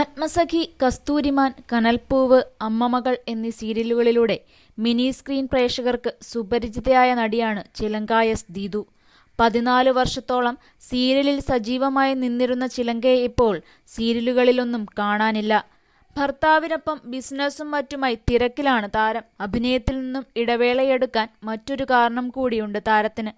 ആത്മസഖി കസ്തൂരിമാൻ കനൽപ്പൂവ് അമ്മമകൾ എന്നീ സീരിയലുകളിലൂടെ mini screen പ്രേക്ഷകർക്ക് സുപരിചിതയായ നടിയാണ് ചിലങ്ക എസ് ദീതു പതിനാല് വർഷത്തോളം സീരിയലിൽ സജീവമായി നിന്നിരുന്ന ചിലങ്കയെ ഇപ്പോൾ സീരിയലുകളിലൊന്നും കാണാനില്ല. ഭർത്താവിനൊപ്പം ബിസിനസ്സും മറ്റുമായി തിരക്കിലാണ് താരം. അഭിനയത്തിൽ നിന്നും ഇടവേളയെടുക്കാൻ മറ്റൊരു കാരണം കൂടിയുണ്ട് താരത്തിന്.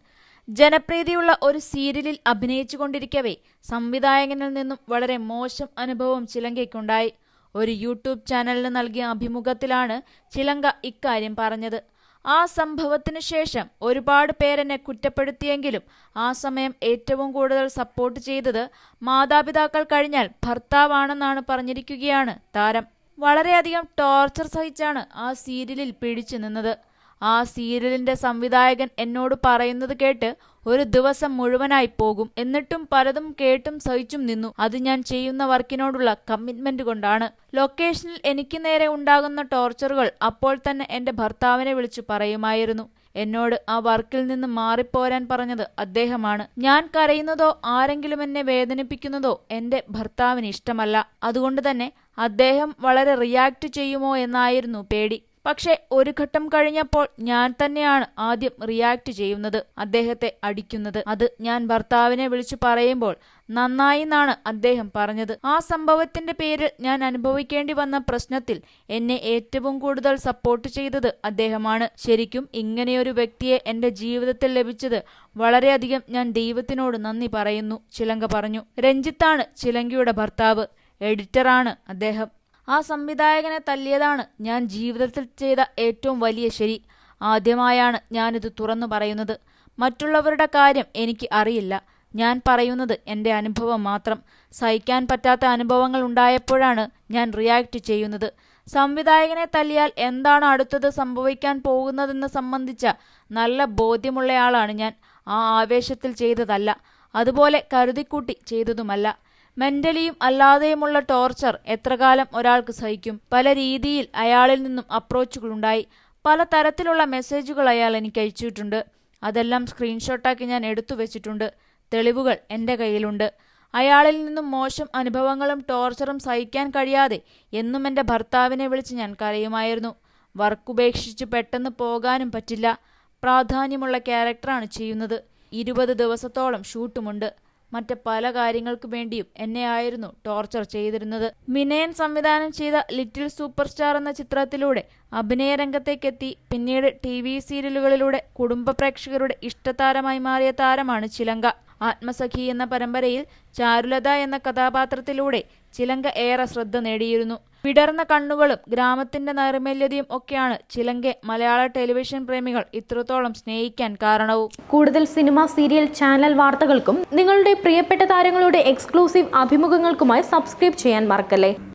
ജനപ്രീതിയുള്ള ഒരു സീരിയലിൽ അഭിനയിച്ചുകൊണ്ടിരിക്കവേ സംവിധായകനിൽ നിന്നും വളരെ മോശം അനുഭവം ചിലങ്കയ്ക്കുണ്ടായി. ഒരു യൂട്യൂബ് ചാനലിന് നൽകിയ അഭിമുഖത്തിലാണ് ചിലങ്ക ഇക്കാര്യം പറഞ്ഞത്. ആ സംഭവത്തിനു ശേഷം ഒരുപാട് പേരെന്നെ കുറ്റപ്പെടുത്തിയെങ്കിലും ആ സമയം ഏറ്റവും കൂടുതൽ സപ്പോർട്ട് ചെയ്തത് മാതാപിതാക്കൾ കഴിഞ്ഞാൽ ഭർത്താവാണെന്നാണ് പറഞ്ഞിരിക്കുകയാണ് താരം. വളരെയധികം ടോർച്ചർ സഹിച്ചാണ് ആ സീരിയലിൽ പിടിച്ചു നിന്നത്. ആ സീരിയലിന്റെ സംവിധായകൻ എന്നോട് പറയുന്നത് കേട്ട് ഒരു ദിവസം മുഴുവനായി പോകും. എന്നിട്ടും പലതും കേട്ടും സഹിച്ചും നിന്നു. അത് ഞാൻ ചെയ്യുന്ന വർക്കിനോടുള്ള കമ്മിറ്റ്മെന്റ് കൊണ്ടാണ്. ലൊക്കേഷനിൽ എനിക്ക് നേരെ ഉണ്ടാകുന്ന ടോർച്ചറുകൾ അപ്പോൾ തന്നെ എന്റെ ഭർത്താവിനെ വിളിച്ചു പറയുമായിരുന്നു. എന്നോട് ആ വർക്കിൽ നിന്ന് മാറിപ്പോരാൻ പറഞ്ഞത് അദ്ദേഹമാണ്. ഞാൻ കരയുന്നതോ ആരെങ്കിലും എന്നെ വേദനിപ്പിക്കുന്നതോ എന്റെ ഭർത്താവിന് ഇഷ്ടമല്ല. അതുകൊണ്ട് തന്നെ അദ്ദേഹം വളരെ റിയാക്ട് ചെയ്യുമോ എന്നായിരുന്നു പേടി. പക്ഷെ ഒരു ഘട്ടം കഴിഞ്ഞപ്പോൾ ഞാൻ തന്നെയാണ് ആദ്യം റിയാക്ട് ചെയ്യുന്നത് അദ്ദേഹത്തെ അടിക്കുന്നത്. അത് ഞാൻ ഭർത്താവിനെ വിളിച്ചു പറയുമ്പോൾ നന്നായി എന്നാണ് അദ്ദേഹം പറഞ്ഞത്. ആ സംഭവത്തിന്റെ പേരിൽ ഞാൻ അനുഭവിക്കേണ്ടി വന്ന പ്രശ്നത്തിൽ എന്നെ ഏറ്റവും കൂടുതൽ സപ്പോർട്ട് ചെയ്തത് അദ്ദേഹമാണ്. ശരിക്കും ഇങ്ങനെയൊരു വ്യക്തിയെ എന്റെ ജീവിതത്തിൽ ലഭിച്ചത് വളരെയധികം ഞാൻ ദൈവത്തിനോട് നന്ദി പറയുന്നു ചിലങ്ക പറഞ്ഞു. രഞ്ജിത്താണ് ചിലങ്കയുടെ ഭർത്താവ്. എഡിറ്ററാണ് അദ്ദേഹം. ആ സംവിധായകനെ തല്ലിയതാണ് ഞാൻ ജീവിതത്തിൽ ചെയ്ത ഏറ്റവും വലിയ ശരി. ആദ്യമായാണ് ഞാനിത് തുറന്നു പറയുന്നത്. മറ്റുള്ളവരുടെ കാര്യം എനിക്ക് അറിയില്ല. ഞാൻ പറയുന്നത് എന്റെ അനുഭവം മാത്രം. സഹിക്കാൻ പറ്റാത്ത അനുഭവങ്ങൾ ഉണ്ടായപ്പോഴാണ് ഞാൻ റിയാക്ട് ചെയ്യുന്നത്. സംവിധായകനെ തല്ലിയാൽ എന്താണ് അടുത്തത് സംഭവിക്കാൻ പോകുന്നതെന്ന് സംബന്ധിച്ച നല്ല ബോധ്യമുള്ളയാളാണ് ഞാൻ. ആ ആവേശത്തിൽ ചെയ്തതല്ല. അതുപോലെ കരുതിക്കൂട്ടി ചെയ്തതുമല്ല. മെന്റലിയും അല്ലാതെയുമുള്ള ടോർച്ചർ എത്രകാലം ഒരാൾക്ക് സഹിക്കും? പല രീതിയിൽ അയാളിൽ നിന്നും അപ്രോച്ചുകളുണ്ടായി. പല തരത്തിലുള്ള മെസ്സേജുകൾ അയാൾ എനിക്ക് അയച്ചിട്ടുണ്ട്. അതെല്ലാം സ്ക്രീൻഷോട്ടാക്കി ഞാൻ എടുത്തു വെച്ചിട്ടുണ്ട്. തെളിവുകൾ എന്റെ കയ്യിലുണ്ട്. അയാളിൽ നിന്നും മോശം അനുഭവങ്ങളും ടോർച്ചറും സഹിക്കാൻ കഴിയാതെ എന്നും എന്റെ ഭർത്താവിനെ വിളിച്ച് ഞാൻ കരയുമായിരുന്നു. വർക്ക് ഉപേക്ഷിച്ച് പെട്ടെന്ന് പോകാനും പറ്റില്ല. പ്രാധാന്യമുള്ള ക്യാരക്ടറാണ് ചെയ്യുന്നത്. ഇരുപത് ദിവസത്തോളം ഷൂട്ടുമുണ്ട്. മറ്റ് പല കാര്യങ്ങൾക്കു വേണ്ടിയും എന്നെ ആയിരുന്നു ടോർച്ചർ ചെയ്തിരുന്നത്. മിനയൻ സംവിധാനം ചെയ്ത ലിറ്റിൽ സൂപ്പർ സ്റ്റാർ എന്ന ചിത്രത്തിലൂടെ അഭിനയ രംഗത്തേക്കെത്തി. പിന്നീട് ടി വി സീരിയലുകളിലൂടെ കുടുംബ പ്രേക്ഷകരുടെ ഇഷ്ടതാരമായി മാറിയ താരമാണ് ചിലങ്ക. ആത്മസഖി എന്ന പരമ്പരയിൽ ചാരുലത എന്ന കഥാപാത്രത്തിലൂടെ ചിലങ്ക ഏറെ ശ്രദ്ധ നേടിയിരുന്നു. വിടർന്ന കണ്ണുകളും ഗ്രാമത്തിന്റെ നൈർമല്യതയും ഒക്കെയാണ് ചിലങ്ക മലയാള ടെലിവിഷൻ പ്രേമികൾ ഇത്രത്തോളം സ്നേഹിക്കാൻ കാരണവും. കൂടുതൽ സിനിമ സീരിയൽ ചാനൽ വാർത്തകൾക്കും നിങ്ങളുടെ പ്രിയപ്പെട്ട താരങ്ങളുടെ എക്സ്ക്ലൂസീവ് അഭിമുഖങ്ങൾക്കുമായി സബ്സ്ക്രൈബ് ചെയ്യാൻ മറക്കല്ലേ?